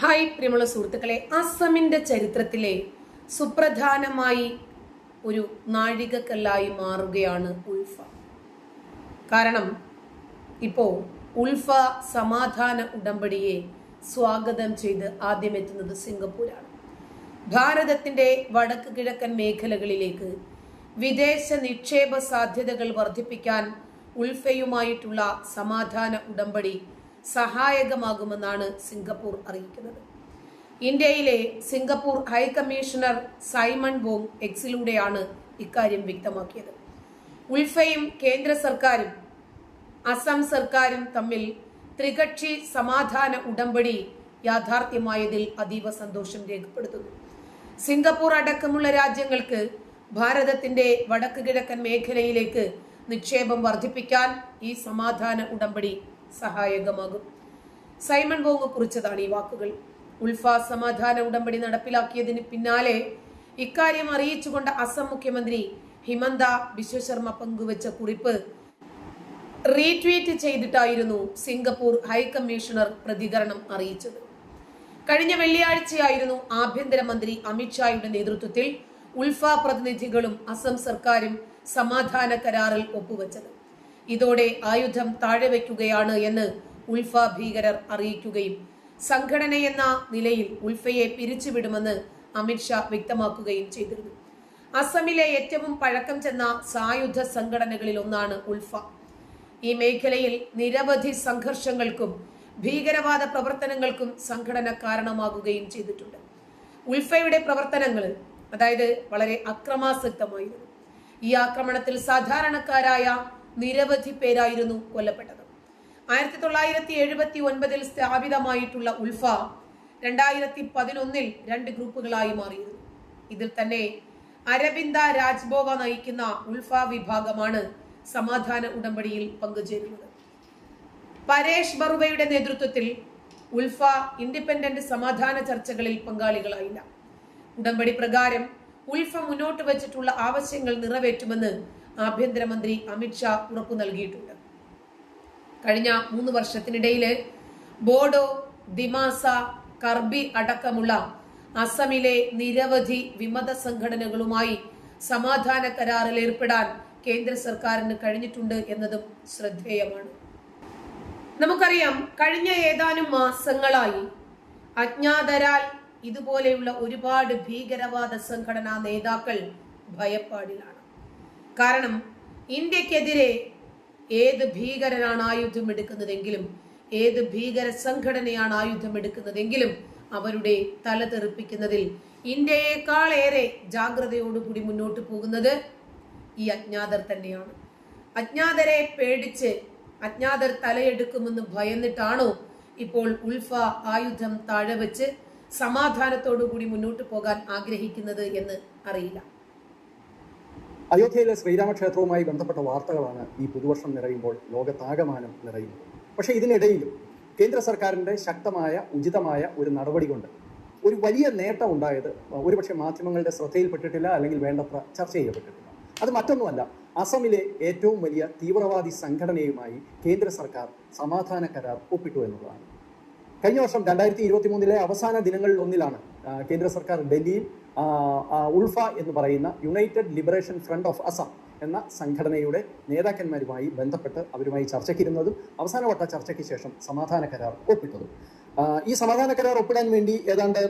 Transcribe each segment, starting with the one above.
Hi പ്രിയമുള്ള സുഹൃത്തുക്കളെ അസമിന്റെ ചരിത്രത്തിലെ സുപ്രധാനമായി ഒരു നാഴികക്കല്ലായി മാറുകയാണ് ഉൾഫ കാരണം ഇപ്പോൾ ഉൾഫ സമാധാന ഉടമ്പടിയെ സ്വാഗതം ചെയ്ത് ആദ്യം എത്തുന്നത് സിംഗപ്പൂരാണ്. ഭാരതത്തിന്റെ വടക്ക് കിഴക്കൻ മേഖലകളിലേക്ക് വിദേശ നിക്ഷേപ സാധ്യതകൾ വർദ്ധിപ്പിക്കാൻ ഉൾഫയുമായിട്ടുള്ള സമാധാന ഉടമ്പടി സഹായകമാകുമെന്നാണ് സിംഗപ്പൂർ അറിയിക്കുന്നത്. ഇന്ത്യയിലെ സിംഗപ്പൂർ ഹൈക്കമ്മീഷണർ സൈമൺ ബോങ് എക്സിലൂടെയാണ് ഇക്കാര്യം വ്യക്തമാക്കിയത്. ഉൾഫയും കേന്ദ്ര സർക്കാരും അസം സർക്കാരും തമ്മിൽ ത്രികക്ഷി സമാധാന ഉടമ്പടി യാഥാർത്ഥ്യമായതിൽ അതീവ സന്തോഷം രേഖപ്പെടുത്തുന്നു. സിംഗപ്പൂർ അടക്കമുള്ള രാജ്യങ്ങൾക്ക് ഭാരതത്തിന്റെ വടക്ക് കിഴക്കൻ മേഖലയിലേക്ക് നിക്ഷേപം വർദ്ധിപ്പിക്കാൻ ഈ സമാധാന ഉടമ്പടി സഹായകമാകും. സൈമൺ ബോങ് കുറിച്ചതാണ് ഈ വാക്കുകൾ. ഉൾഫ സമാധാന ഉടമ്പടി നടപ്പിലാക്കിയതിന് പിന്നാലെ ഇക്കാര്യം അറിയിച്ചുകൊണ്ട് അസം മുഖ്യമന്ത്രി ഹിമന്ത ബിശ്വശർമ്മ പങ്കുവച്ച കുറിപ്പ് റീട്വീറ്റ് ചെയ്തിട്ടായിരുന്നു സിംഗപ്പൂർ ഹൈക്കമ്മീഷണർ പ്രതികരണം അറിയിച്ചത്. കഴിഞ്ഞ വെള്ളിയാഴ്ചയായിരുന്നു ആഭ്യന്തരമന്ത്രി അമിത്ഷായുടെ നേതൃത്വത്തിൽ ഉൾഫ പ്രതിനിധികളും അസം സർക്കാരും സമാധാന കരാറിൽ ഒപ്പുവെച്ചത്. ഇതോടെ ആയുധം താഴെ വയ്ക്കുകയാണ് എന്ന് ഉൾഫ ഭീകരർ അറിയിക്കുകയും സംഘടനയെന്ന നിലയിൽ ഉൾഫയെ പിരിച്ചുവിടുമെന്ന് അമിത്ഷാ വ്യക്തമാക്കുകയും ചെയ്തിരുന്നു. അസമിലെ ഏറ്റവും പഴക്കം ചെന്ന സായുധ സംഘടനകളിൽ ഒന്നാണ് ഉൾഫ ഈ മേഖലയിൽ നിരവധി സംഘർഷങ്ങൾക്കും ഭീകരവാദ പ്രവർത്തനങ്ങൾക്കും സംഘടന കാരണമാകുകയും ചെയ്തിട്ടുണ്ട്. ഉൾഫയുടെ പ്രവർത്തനങ്ങൾ അതായത് വളരെ അക്രമാസക്തമായിരുന്നു. ഈ ആക്രമണത്തിൽ സാധാരണക്കാരായ നിരവധി പേരായിരുന്നു കൊല്ലപ്പെട്ടത്. ആയിരത്തി തൊള്ളായിരത്തി എഴുപത്തി ഒൻപതിൽ സ്ഥാപിതമായിട്ടുള്ള ഉൽഫ രണ്ടായിരത്തി പതിനൊന്നിൽ രണ്ട് ഗ്രൂപ്പുകളായി മാറിയിരുന്നു. ഇതിൽ തന്നെ അരബിന്ദ രാജ്ബോവ നയിക്കുന്ന ഉൽഫ വിഭാഗമാണ് സമാധാന ഉടമ്പടിയിൽ പങ്കുചേരുന്നത്. പരേഷ് ബറുവയുടെ നേതൃത്വത്തിൽ ഉൽഫ ഇൻഡിപെൻഡന്റ് സമാധാന ചർച്ചകളിൽ പങ്കാളികളായില്ല. ഉടമ്പടി പ്രകാരം ഉൽഫ മുന്നോട്ട് വച്ചിട്ടുള്ള ആവശ്യങ്ങൾ നിറവേറ്റുമെന്ന് ആഭ്യന്തരമന്ത്രി അമിത്ഷാ ഉറപ്പു നൽകിയിട്ടുണ്ട്. കഴിഞ്ഞ മൂന്ന് വർഷത്തിനിടയിൽ ബോഡോ ദിമാസ കർബി അടക്കമുള്ള അസമിലെ നിരവധി വിമത സംഘടനകളുമായി സമാധാന കരാറിൽ ഏർപ്പെടാൻ കേന്ദ്ര സർക്കാരിന് കഴിഞ്ഞിട്ടുണ്ട് എന്നതും ശ്രദ്ധേയമാണ്. നമുക്കറിയാം കഴിഞ്ഞ ഏതാനും മാസങ്ങളായി അജ്ഞാതരാൽ ഇതുപോലെയുള്ള ഒരുപാട് ഭീകരവാദ സംഘടനാ നേതാക്കൾ ഭയപ്പാടിലാണ്. കാരണം ഇന്ത്യക്കെതിരെ ഏത് ഭീകരനാണ് ആയുധം എടുക്കുന്നതെങ്കിലും ഏത് ഭീകര സംഘടനയാണ് ആയുധം എടുക്കുന്നതെങ്കിലും അവരുടെ തല തെറിപ്പിക്കുന്നതിൽ ഇന്ത്യയെക്കാളേറെ ജാഗ്രതയോടുകൂടി മുന്നോട്ട് പോകുന്നത് ഈ അജ്ഞാതർ തന്നെയാണ്. അജ്ഞാതരെ പേടിച്ച് അജ്ഞാതർ തലയെടുക്കുമെന്ന് ഭയന്നിട്ടാണോ ഇപ്പോൾ ഉൾഫ ആയുധം താഴെ വെച്ച് സമാധാനത്തോടു കൂടി മുന്നോട്ട് പോകാൻ ആഗ്രഹിക്കുന്നത് എന്ന് അറിയില്ല. അയോധ്യയിലെ ശ്രീരാമക്ഷേത്രവുമായി ബന്ധപ്പെട്ട വാർത്തകളാണ് ഈ പുതുവർഷം നിറയുമ്പോൾ ലോകത്താകമാനം നിറയുന്നത്. പക്ഷേ ഇതിനിടയിലും കേന്ദ്ര സർക്കാരിന്റെ ശക്തമായ ഉചിതമായ ഒരു നടപടി കൊണ്ട് ഒരു വലിയ നേട്ടം ഉണ്ടായത് ഒരുപക്ഷെ മാധ്യമങ്ങളുടെ ശ്രദ്ധയിൽപ്പെട്ടിട്ടില്ല അല്ലെങ്കിൽ വേണ്ടത്ര ചർച്ച ചെയ്യപ്പെട്ടിട്ടില്ല. അത് മറ്റൊന്നുമല്ല അസമിലെ ഏറ്റവും വലിയ തീവ്രവാദി സംഘടനയുമായി കേന്ദ്ര സർക്കാർ സമാധാന കരാർ ഒപ്പിട്ടു എന്നുള്ളതാണ് കഴിഞ്ഞ വർഷം രണ്ടായിരത്തി ഇരുപത്തി മൂന്നിലെ അവസാന ദിനങ്ങളിൽ ഒന്നിലാണ് കേന്ദ്ര സർക്കാർ ഡൽഹിയിൽ ഉൾഫ എന്ന് പറയുന്ന United Liberation Front of Asom എന്ന സംഘടനയുടെ നേതാക്കന്മാരുമായി ബന്ധപ്പെട്ട് അവരുമായി ചർച്ചയ്ക്കിരുന്നതും അവസാനവട്ട ചർച്ചയ്ക്ക് ശേഷം സമാധാന കരാർ ഒപ്പിട്ടതും. ഈ സമാധാന കരാർ ഒപ്പിടാൻ വേണ്ടി ഏതാണ്ട്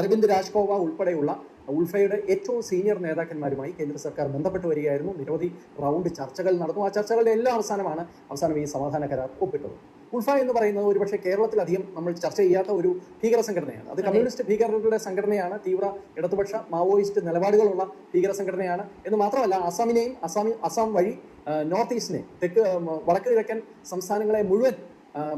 അരവിന്ദ് രാജ്കോവ ഉൾപ്പെടെയുള്ള ഉൾഫയുടെ ഏറ്റവും സീനിയർ നേതാക്കന്മാരുമായി കേന്ദ്ര സർക്കാർ ബന്ധപ്പെട്ട് വരികയായിരുന്നു. നിരവധി റൗണ്ട് ചർച്ചകൾ നടന്നു. ആ ചർച്ചകളുടെ എല്ലാം അവസാനമാണ് അവസാനം ഈ സമാധാന കരാർ ഒപ്പിട്ടത്. ഉൾഫ എന്ന് പറയുന്നത് ഒരുപക്ഷെ കേരളത്തിലധികം നമ്മൾ ചർച്ച ചെയ്യാത്ത ഒരു ഭീകര സംഘടനയാണ്. അത് കമ്മ്യൂണിസ്റ്റ് ഭീകരരുടെ സംഘടനയാണ്. തീവ്ര ഇടതുപക്ഷ മാവോയിസ്റ്റ് നിലപാടുകളുള്ള ഭീകര സംഘടനയാണ്. എന്ന് മാത്രമല്ല അസാമിനെയും അസാമി അസാം വഴി നോർത്ത് ഈസ്റ്റിനെ തെക്ക് വടക്ക് കിഴക്കൻ സംസ്ഥാനങ്ങളെ മുഴുവൻ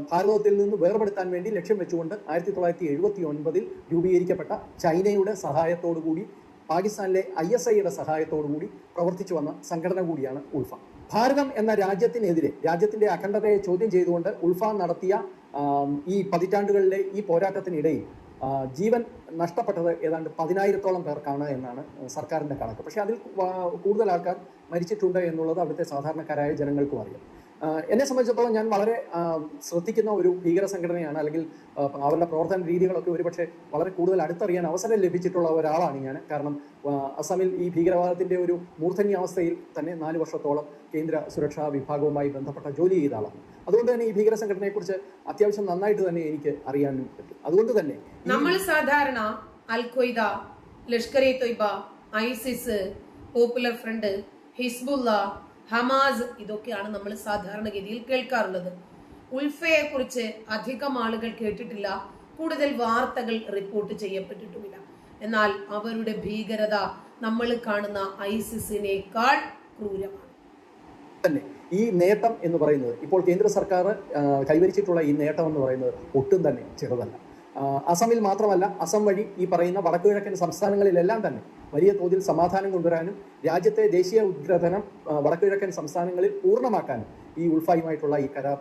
ഭാരതത്തിൽ നിന്ന് വേർപെടുത്താൻ വേണ്ടി ലക്ഷ്യം വെച്ചുകൊണ്ട് ആയിരത്തി തൊള്ളായിരത്തി എഴുപത്തി ഒൻപതിൽ രൂപീകരിക്കപ്പെട്ട ചൈനയുടെ സഹായത്തോടുകൂടി പാകിസ്ഥാനിലെ ഐ എസ് ഐയുടെ സഹായത്തോടുകൂടി പ്രവർത്തിച്ചു വന്ന സംഘടന കൂടിയാണ് ഉൾഫ ഭാരതം എന്ന രാജ്യത്തിനെതിരെ രാജ്യത്തിന്റെ അഖണ്ഡതയെ ചോദ്യം ചെയ്തുകൊണ്ട് ഉൾഫ നടത്തിയ ഈ പതിറ്റാണ്ടുകളിലെ ഈ പോരാട്ടത്തിനിടയിൽ ജീവൻ നഷ്ടപ്പെട്ടത് ഏതാണ്ട് പതിനായിരത്തോളം പേർക്കാണ് എന്നാണ് സർക്കാരിന്റെ കണക്ക്. പക്ഷേ അതിൽ കൂടുതൽ ആൾക്കാർ മരിച്ചിട്ടുണ്ട് എന്നുള്ളത് അവിടുത്തെ സാധാരണക്കാരായ ജനങ്ങൾക്കും അറിയാം. എന്നെ സംബന്ധിച്ചിടത്തോളം ഞാൻ വളരെ ശ്രദ്ധിക്കുന്ന ഒരു ഭീകര സംഘടനയാണ് അല്ലെങ്കിൽ അവരുടെ പ്രവർത്തന രീതികളൊക്കെ ഒരുപക്ഷെ വളരെ കൂടുതൽ അടുത്തറിയാൻ അവസരം ലഭിച്ചിട്ടുള്ള ഒരാളാണ് ഞാൻ. കാരണം അസമിൽ ഈ ഭീകരവാദത്തിന്റെ ഒരു മൂർധന്യാവസ്ഥയിൽ തന്നെ നാല് വർഷത്തോളം കേന്ദ്ര സുരക്ഷാ വിഭാഗവുമായി ബന്ധപ്പെട്ട ജോലി ചെയ്ത ആളാണ്. അതുകൊണ്ട് തന്നെ ഈ ഭീകര സംഘടനയെക്കുറിച്ച് അത്യാവശ്യം നന്നായിട്ട് തന്നെ എനിക്ക് അറിയാനും പറ്റും. അതുകൊണ്ട് തന്നെ നമ്മൾ സാധാരണ അൽ Lashkar ISIS Popular Front Hezbollah Hamas ഇതൊക്കെയാണ് നമ്മൾ സാധാരണഗതിയിൽ കേൾക്കാറുള്ളത്. ഉൽഫയെ കുറിച്ച് അധികം ആളുകൾ കേട്ടിട്ടില്ല. കൂടുതൽ വാർത്തകൾ റിപ്പോർട്ട് ചെയ്യപ്പെട്ടിട്ടുമില്ല. എന്നാൽ അവരുടെ ഭീകരത നമ്മൾ കാണുന്ന ഐസിസിനേക്കാൾ ക്രൂരമാണ്. തന്നെ. ഈ നേട്ടം എന്ന് പറയുന്നത് ഇപ്പോൾ കേന്ദ്ര സർക്കാർ കൈവരിച്ചിട്ടുള്ള ഈ നേട്ടം എന്ന് പറയുന്നത് ഒട്ടും തന്നെ ചെറുതല്ല. അസമിൽ മാത്രമല്ല അസം വഴി ഈ പറയുന്ന വടക്കു കിഴക്കൻ സംസ്ഥാനങ്ങളിലെല്ലാം തന്നെ വലിയ തോതിൽ സമാധാനം കൊണ്ടുവരാനും രാജ്യത്തെ ദേശീയ ഉദ്ഗ്രഥനം വടക്കുകിഴക്കൻ സംസ്ഥാനങ്ങളിൽ പൂർണമാക്കാനും ഈ ഉൾഫായുമായിട്ടുള്ള ഈ കരാർ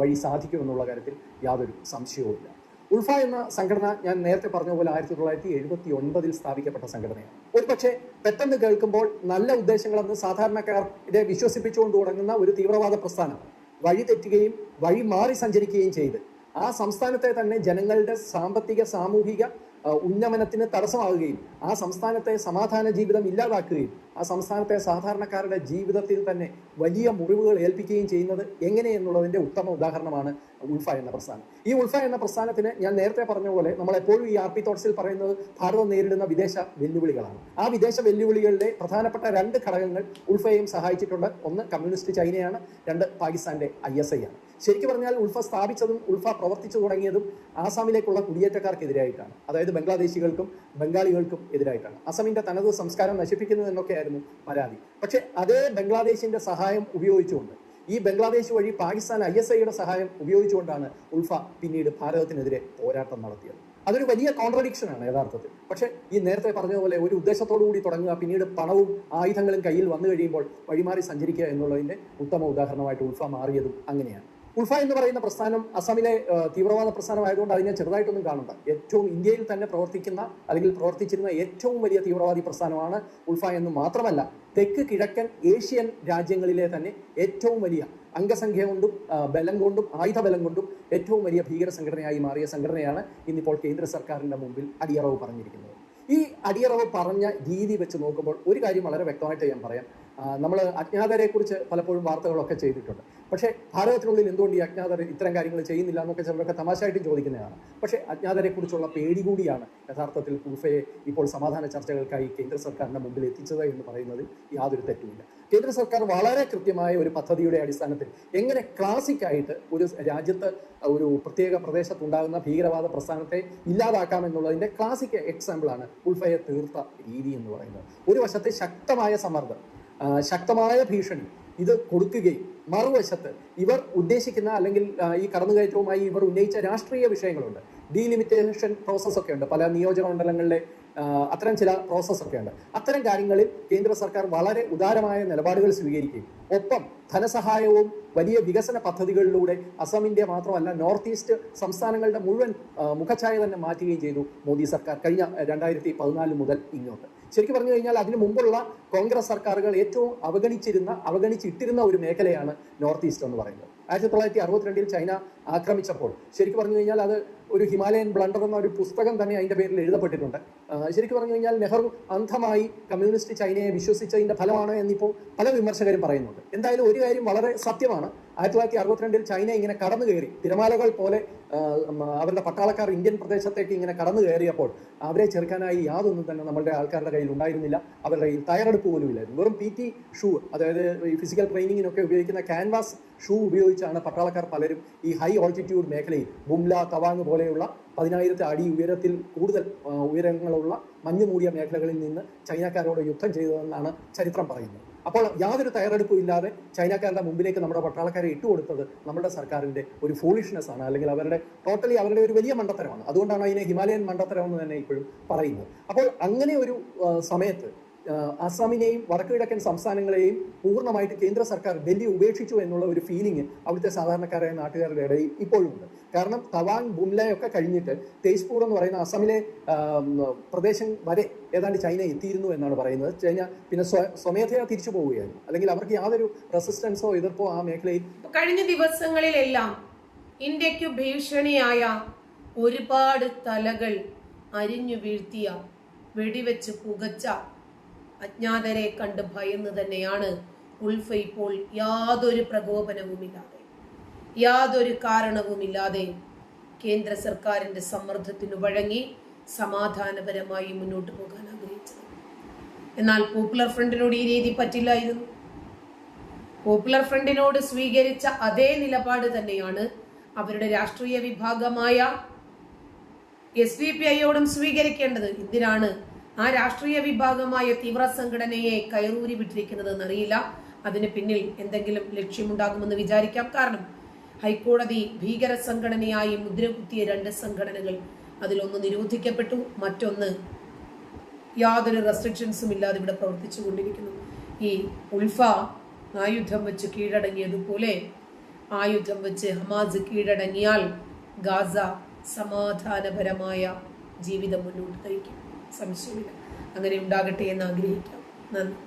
വഴി സാധിക്കുമെന്നുള്ള കാര്യത്തിൽ യാതൊരു സംശയവുമില്ല. ഉൾഫ എന്ന സംഘടന ഞാൻ നേരത്തെ പറഞ്ഞ പോലെ ആയിരത്തി തൊള്ളായിരത്തി എഴുപത്തി ഒൻപതിൽ സ്ഥാപിക്കപ്പെട്ട സംഘടനയാണ്. ഒരുപക്ഷെ പെട്ടെന്ന് കേൾക്കുമ്പോൾ നല്ല ഉദ്ദേശങ്ങളെന്ന് സാധാരണക്കാരെ വിശ്വസിപ്പിച്ചുകൊണ്ട് തുടങ്ങുന്ന ഒരു തീവ്രവാദ പ്രസ്ഥാനം വഴി തെറ്റുകയും വഴി മാറി സഞ്ചരിക്കുകയും ചെയ്ത് ആ സംസ്ഥാനത്തെ തന്നെ ജനങ്ങളുടെ സാമ്പത്തിക സാമൂഹിക ഉന്നമനത്തിന് തടസ്സമാവുകയും ആ സംസ്ഥാനത്തെ സമാധാന ജീവിതം ഇല്ലാതാക്കുകയും ആ സംസ്ഥാനത്തെ സാധാരണക്കാരുടെ ജീവിതത്തിൽ തന്നെ വലിയ മുറിവുകൾ ഏൽപ്പിക്കുകയും ചെയ്യുന്നത് എങ്ങനെയെന്നുള്ളതിന്റെ ഉത്തമ ഉദാഹരണമാണ് ഉൾഫ എന്ന പ്രസ്ഥാനം. ഈ ഉൾഫ എന്ന പ്രസ്ഥാനത്തിന് ഞാൻ നേരത്തെ പറഞ്ഞ പോലെ നമ്മൾ എപ്പോഴും ഈ ആർ പി തോട്ട്സിൽ പറയുന്നത് ഭാരതം നേരിടുന്ന വിദേശ വെല്ലുവിളികളാണ്. ആ വിദേശ വെല്ലുവിളികളുടെ പ്രധാനപ്പെട്ട രണ്ട് ഘടകങ്ങൾ ഉൾഫയെയും സഹായിച്ചിട്ടുണ്ട്. ഒന്ന് കമ്മ്യൂണിസ്റ്റ് ചൈനയാണ് രണ്ട് പാകിസ്ഥാന്റെ ഐ എസ് ഐ ആണ്. ശരിക്കും പറഞ്ഞാൽ ഉൾഫ സ്ഥാപിച്ചതും ഉൾഫ പ്രവർത്തിച്ചു തുടങ്ങിയതും ആസാമിലേക്കുള്ള കുടിയേറ്റക്കാർക്കെതിരായിട്ടാണ്. അതായത് ബംഗ്ലാദേശികൾക്കും ബംഗാളികൾക്കും എതിരായിട്ടാണ്. അസമിന്റെ തനത് സംസ്കാരം നശിപ്പിക്കുന്നു എന്നൊക്കെയായിരുന്നു പരാതി. പക്ഷേ അതേ ബംഗ്ലാദേശിന്റെ സഹായം ഉപയോഗിച്ചുകൊണ്ട് ഈ ബംഗ്ലാദേശ് വഴി പാകിസ്ഥാൻ ഐ എസ് ഐയുടെ സഹായം ഉപയോഗിച്ചുകൊണ്ടാണ് ഉൾഫ പിന്നീട് ഭാരതത്തിനെതിരെ പോരാട്ടം നടത്തിയത്. അതൊരു വലിയ കോൺട്രഡിക്ഷൻ ആണ് യഥാർത്ഥത്തിൽ. പക്ഷേ ഈ നേരത്തെ പറഞ്ഞതുപോലെ ഒരു ഉദ്ദേശത്തോടു കൂടി തുടങ്ങുക പിന്നീട് പണവും ആയുധങ്ങളും കയ്യിൽ വന്നു കഴിയുമ്പോൾ വഴിമാറി സഞ്ചരിക്കുക എന്നുള്ളതിന്റെ ഉത്തമ ഉദാഹരണമായിട്ട് ഉൾഫ മാറിയതും അങ്ങനെയാണ്. ഉൾഫ എന്ന് പറയുന്ന പ്രസ്ഥാനം അസമിലെ തീവ്രവാദ പ്രസ്ഥാനമായതുകൊണ്ട് അതിനെ ചെറുതായിട്ടൊന്നും കാണണ്ട. ഏറ്റവും ഇന്ത്യയിൽ തന്നെ പ്രവർത്തിക്കുന്ന അല്ലെങ്കിൽ പ്രവർത്തിച്ചിരുന്ന ഏറ്റവും വലിയ തീവ്രവാദി പ്രസ്ഥാനമാണ് ഉൾഫ എന്ന് മാത്രമല്ല തെക്ക് കിഴക്കൻ ഏഷ്യൻ രാജ്യങ്ങളിലെ തന്നെ ഏറ്റവും വലിയ അംഗസംഖ്യ കൊണ്ടും ബലം കൊണ്ടും ആയുധബലം കൊണ്ടും ഏറ്റവും വലിയ ഭീകര സംഘടനയായി മാറിയ സംഘടനയാണ് ഇന്നിപ്പോൾ കേന്ദ്ര സർക്കാരിന്റെ മുമ്പിൽ അടിയറവ് പറഞ്ഞിരിക്കുന്നത്. ഈ അടിയറവ് പറഞ്ഞ രീതി വെച്ച് നോക്കുമ്പോൾ ഒരു കാര്യം വളരെ വ്യക്തമായിട്ട് ഞാൻ പറയാം. നമ്മൾ അജ്ഞാതരെ കുറിച്ച് പലപ്പോഴും വാർത്തകളൊക്കെ ചെയ്തിട്ടുണ്ട്. പക്ഷേ ഭാരതത്തിനുള്ളിൽ എന്തുകൊണ്ട് ഈ അജ്ഞാതർ ഇത്തരം കാര്യങ്ങൾ ചെയ്യുന്നില്ല എന്നൊക്കെ ചിലരൊക്കെ തമാശയായിട്ട് ചോദിക്കുന്നതാണ്. പക്ഷേ അജ്ഞാതരെ കുറിച്ചുള്ള പേടി കൂടിയാണ് യഥാർത്ഥത്തിൽ കുൽഫയെ ഇപ്പോൾ സമാധാന ചർച്ചകൾക്കായി കേന്ദ്ര സർക്കാരിന്റെ മുമ്പിൽ എത്തിച്ചത് എന്ന് പറയുന്നതിൽ യാതൊരു തെറ്റുമില്ല. കേന്ദ്ര സർക്കാർ വളരെ കൃത്യമായ ഒരു പദ്ധതിയുടെ അടിസ്ഥാനത്തിൽ എങ്ങനെ ക്ലാസിക്കായിട്ട് ഒരു രാജ്യത്ത് ഒരു പ്രത്യേക പ്രദേശത്തുണ്ടാകുന്ന ഭീകരവാദ പ്രസ്ഥാനത്തെ ഇല്ലാതാക്കാം എന്നുള്ളതിന്റെ ക്ലാസിക് എക്സാമ്പിളാണ് ഉൾഫയെ തീർത്ത രീതി എന്ന് പറയുന്നത്. ഒരു വശത്തെ ശക്തമായ സമ്മർദ്ദം ശക്തമായ ഭീഷണി ഇത് കൊടുക്കുകയും മറുവശത്ത് ഇവർ ഉദ്ദേശിക്കുന്ന അല്ലെങ്കിൽ ഈ കടന്നുകയറ്റവുമായി ഇവർ ഉന്നയിച്ച രാഷ്ട്രീയ വിഷയങ്ങളുണ്ട്. ഡീലിമിറ്റേഷൻ പ്രോസസ്സൊക്കെ ഉണ്ട്. പല നിയോജക മണ്ഡലങ്ങളിലെ അത്തരം ചില പ്രോസസ് ഒക്കെ ഉണ്ട് അത്തരം കാര്യങ്ങളിൽ കേന്ദ്ര സർക്കാർ വളരെ ഉദാരമായ നിലപാടുകൾ സ്വീകരിക്കുകയും ഒപ്പം ധനസഹായവും വലിയ വികസന പദ്ധതികളിലൂടെ അസമിന്റെ മാത്രമല്ല നോർത്ത് ഈസ്റ്റ് സംസ്ഥാനങ്ങളുടെ മുഴുവൻ മുഖഛായ തന്നെ മാറ്റുകയും ചെയ്തു മോദി സർക്കാർ കഴിഞ്ഞ രണ്ടായിരത്തി പതിനാല് മുതൽ ഇങ്ങോട്ട്. ശരിക്കും പറഞ്ഞു കഴിഞ്ഞാൽ അതിനു മുമ്പുള്ള കോൺഗ്രസ് സർക്കാരുകൾ ഏറ്റവും അവഗണിച്ചിരുന്ന അവഗണിച്ചിട്ടിരുന്ന ഒരു മേഖലയാണ് നോർത്ത് ഈസ്റ്റ് എന്ന് പറയുന്നത്. ആയിരത്തി തൊള്ളായിരത്തി അറുപത്തിരണ്ടിൽ ചൈന ആക്രമിച്ചപ്പോൾ. ശരിക്കും പറഞ്ഞു കഴിഞ്ഞാൽ അത് ഒരു ഹിമാലയൻ ബ്ലണ്ടർ എന്ന ഒരു പുസ്തകം തന്നെ അതിന്റെ പേരിൽ എഴുതപ്പെട്ടിട്ടുണ്ട്. ശരിക്കും പറഞ്ഞു കഴിഞ്ഞാൽ നെഹ്റു അന്ധമായി കമ്മ്യൂണിസ്റ്റ് ചൈനയെ വിശ്വസിച്ചതിന്റെ ഫലമാണ് എന്നിപ്പോൾ പല വിമർശകരും പറയുന്നുണ്ട്. എന്തായാലും ഒരു കാര്യം വളരെ സത്യമാണ്. ആയിരത്തി തൊള്ളായിരത്തി അറുപത്തിരണ്ടിൽ ചൈന ഇങ്ങനെ കടന്നു കയറി. തിരമാലകൾ പോലെ അവരുടെ പട്ടാളക്കാർ ഇന്ത്യൻ പ്രദേശത്തേക്ക് ഇങ്ങനെ കടന്നു കയറിയപ്പോൾ അവരെ ചെറുക്കാനായി യാതൊന്നും തന്നെ നമ്മളുടെ ആൾക്കാരുടെ കയ്യിൽ ഉണ്ടായിരുന്നില്ല. അവരുടെ കയ്യിൽ തയ്യാറെടുപ്പ് പോലും ഇല്ലായിരുന്നു. വെറും പി ടി ഷൂ അതായത് ഈ ഫിസിക്കൽ ട്രെയിനിങ്ങിനൊക്കെ ഉപയോഗിക്കുന്ന ക്യാൻവാസ് ഷൂ ഉപയോഗിച്ചാണ് പട്ടാളക്കാർ പലരും ഈ ഹൈ ഓൾട്ടിറ്റ്യൂഡ് മേഖലയിൽ ബുംല തവാങ് പോലെയുള്ള പതിനായിരത്തി അടി ഉയരത്തിൽ കൂടുതൽ ഉയരങ്ങളുള്ള മഞ്ഞു മൂടിയ മേഖലകളിൽ നിന്ന് ചൈനക്കാരോട് യുദ്ധം ചെയ്തതെന്നാണ് ചരിത്രം പറയുന്നത്. അപ്പോൾ യാതൊരു തയ്യാറെടുപ്പും ഇല്ലാതെ ചൈനക്കാരുടെ മുമ്പിലേക്ക് നമ്മുടെ പട്ടാളക്കാരെ ഇട്ടുകൊടുത്തത് നമ്മുടെ സർക്കാരിന്റെ ഒരു ഫൂളിഷ്നെസ് ആണ്. അല്ലെങ്കിൽ അവരുടെ ടോട്ടലി അവരുടെ ഒരു വലിയ മണ്ടത്തരമാണ്. അതുകൊണ്ടാണ് അതിനെ ഹിമാലയൻ മണ്ടത്തരം എന്ന് തന്നെ ഇപ്പോഴും പറയുന്നത്. അപ്പോൾ അങ്ങനെ ഒരു സമയത്ത് അസാമിനെയും വടക്കുകിഴക്കൻ സംസ്ഥാനങ്ങളെയും പൂർണമായിട്ട് കേന്ദ്ര സർക്കാർ ഡൽഹി ഉപേക്ഷിച്ചു എന്നുള്ള ഒരു ഫീലിംഗ് അവിടുത്തെ സാധാരണക്കാരായ നാട്ടുകാരുടെ ഇടയിൽ ഇപ്പോഴും ഉണ്ട്. കാരണം തവാങ് ബുംലയൊക്കെ കഴിഞ്ഞിട്ട് തേജ്പൂർ എന്ന് പറയുന്ന അസമിലെ പ്രദേശം വരെ ഏതാണ്ട് ചൈന എത്തിയിരുന്നു എന്നാണ് പറയുന്നത്. ചൈന പിന്നെ സ്വ- സ്വമേധയാ തിരിച്ചു പോവുകയായിരുന്നു അല്ലെങ്കിൽ അവർക്ക് യാതൊരു റെസിസ്റ്റൻസോ എതിർപ്പോ ആ മേഖലയിൽ കഴിഞ്ഞ ദിവസങ്ങളിലെല്ലാം ഇന്ത്യയ്ക്ക് ഭീഷണിയായ ഒരുപാട് തലകൾ അരിഞ്ഞു വീഴ്ത്തിയ വെടിവെച്ച് പുകച്ച അജ്ഞാതരെ കണ്ട് ഭയന്ന് തന്നെയാണ് ഉൾഫ ഇപ്പോൾ യാതൊരു പ്രകോപനവുമില്ലാതെ. യാതൊരു കാരണവുമില്ലാതെ കേന്ദ്ര സർക്കാരിന്റെ സമ്മർദ്ദത്തിന് വഴങ്ങി സമാധാനപരമായി മുന്നോട്ട് പോകാൻ ആഗ്രഹിച്ചത്. എന്നാൽ പോപ്പുലർ ഫ്രണ്ടിനോട് ഈ രീതി പറ്റില്ലായിരുന്നു. പോപ്പുലർ ഫ്രണ്ടിനോട് സ്വീകരിച്ച അതേ നിലപാട് തന്നെയാണ് അവരുടെ രാഷ്ട്രീയ വിഭാഗമായ എസ് ഡി പി ഐയോടും സ്വീകരിക്കേണ്ടത്. എന്തിനാണ് ആ രാഷ്ട്രീയ വിഭാഗമായ തീവ്ര സംഘടനയെ കയറൂരി വിട്ടിരിക്കുന്നത് എന്നറിയില്ല അതിന് പിന്നിൽ എന്തെങ്കിലും ലക്ഷ്യമുണ്ടാകുമെന്ന് വിചാരിക്കാം. കാരണം ഹൈക്കോടതി ഭീകര സംഘടനയായി മുദ്ര കുത്തിയ രണ്ട് സംഘടനകൾ അതിലൊന്ന് നിരോധിക്കപ്പെട്ടു. മറ്റൊന്ന് യാതൊരു റെസ്ട്രിക്ഷൻസും ഇല്ലാതെ ഇവിടെ പ്രവർത്തിച്ചു കൊണ്ടിരിക്കുന്നു. ഈ ഉൾഫ ആയുധം വെച്ച് കീഴടങ്ങിയതുപോലെ ആയുധം വെച്ച് ഹമാസ് കീഴടങ്ങിയാൽ ഗാസ സമാധാനപരമായ ജീവിതം മുന്നോട്ട് നയിക്കും. സംശയമില്ല. അങ്ങനെ ഉണ്ടാകട്ടെ എന്ന് ആഗ്രഹിക്കാം. നന്ദി.